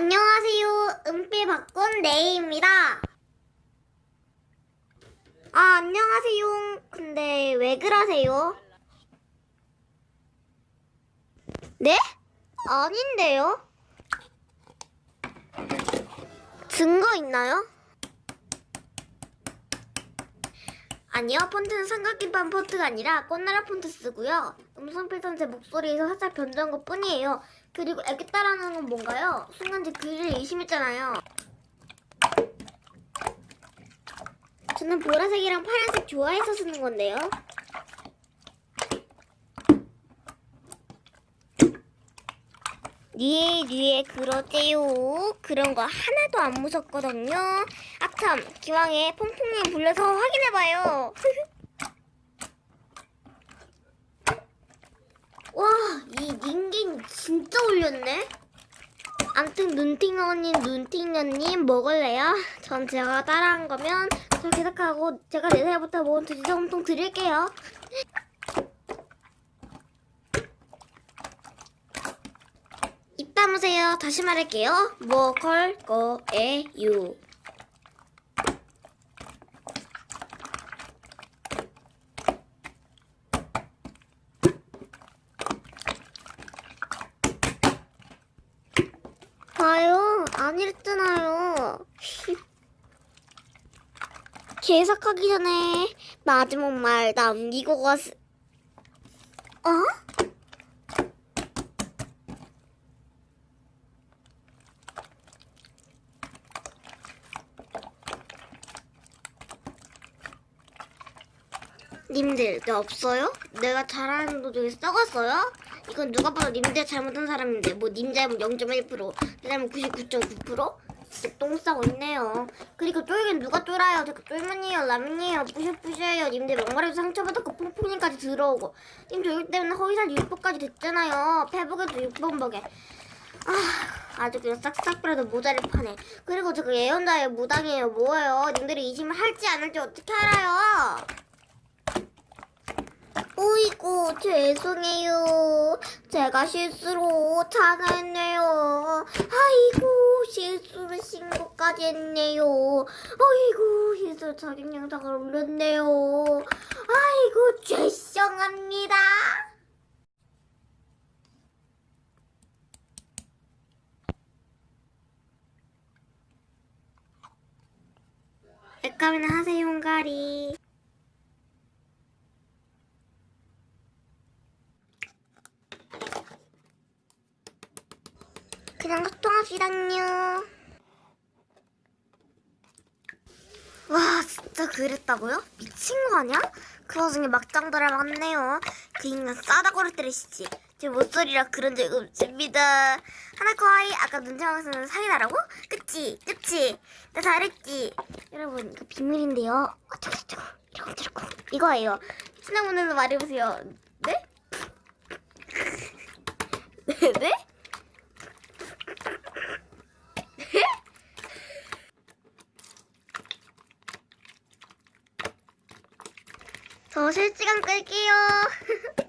안녕하세요. 은필 바꾼 네이입니다. 아, 안녕하세요. 근데 왜 그러세요? 네? 아닌데요? 증거 있나요? 아니요, 폰트는 삼각김밥 폰트가 아니라 꽃나라 폰트 쓰고요. 음성 필터는 제 목소리에서 살짝 변조한 것 뿐이에요. 그리고 애기 따라하는 건 뭔가요? 순간 제 글을 의심했잖아요. 저는 보라색이랑 파란색 좋아해서 쓰는 건데요. 뉘에 뉘에 그러세요. 그런 거 하나도 안 무섭거든요. 아참 기왕에 퐁퐁님 불러서 확인해봐요. 와, 이 닌겐 진짜 올렸네. 암튼 눈팅어님, 눈팅어님 먹을래요? 전 제가 따라한 거면 그렇게 생각하고 제가 4살부터 모은 두지성통 드릴게요. 입 다무세요. 다시 말할게요. 먹을 거예요. 봐요. 안 읽잖아요. 계속하기 전에 마지막 말 남기고 갔... 어? 님들, 내 없어요? 내가 잘하는 거 중에 썩었어요? 이건 누가 봐도 님들 잘못한 사람인데 뭐 님 잘못 0.1%, 내 잘못 99.9%? 진짜 똥 싸고 있네요. 그리고 쫄긴 누가 쫄아요? 제가 쫄면이에요, 라면이에요, 뿌셔뿌셔요. 님들 멍가리도 상처받았고 퐁퐁이까지 들어오고 님 저희 때문에 허위살 유포까지 됐잖아요. 페북에도 6번 버게. 아, 아주 그냥 싹싹 빌어도 모자를 파네. 그리고 제가 예언자의 무당이에요. 뭐예요? 님들이 의심을 할지 안 할지 어떻게 알아요? 어이구 죄송해요. 제가 실수로 전화했네요. 아이고 실수로 신고까지 했네요. 어이구 실수로 자격 영상을 올렸네요. 아이고 죄송합니다. 액감이나 하세요 홍가리. 그냥 소통합시다요. 와 진짜 그랬다고요? 미친 거 아니야? 그 와중에 막장들을 맞네요. 그 인간 싸다 고를 때리시지. 제 목소리라 그런 적 없습니다. 하나코아이 아까 눈치방에서는 사귀다라고? 그치? 그치? 나 잘했지? 여러분 이거 비밀인데요. 어쩌고저쩌고 이러고 저러고 이거예요. 친구분들도 말해보세요. 네? 네? 네? 저 실시간 끌게요.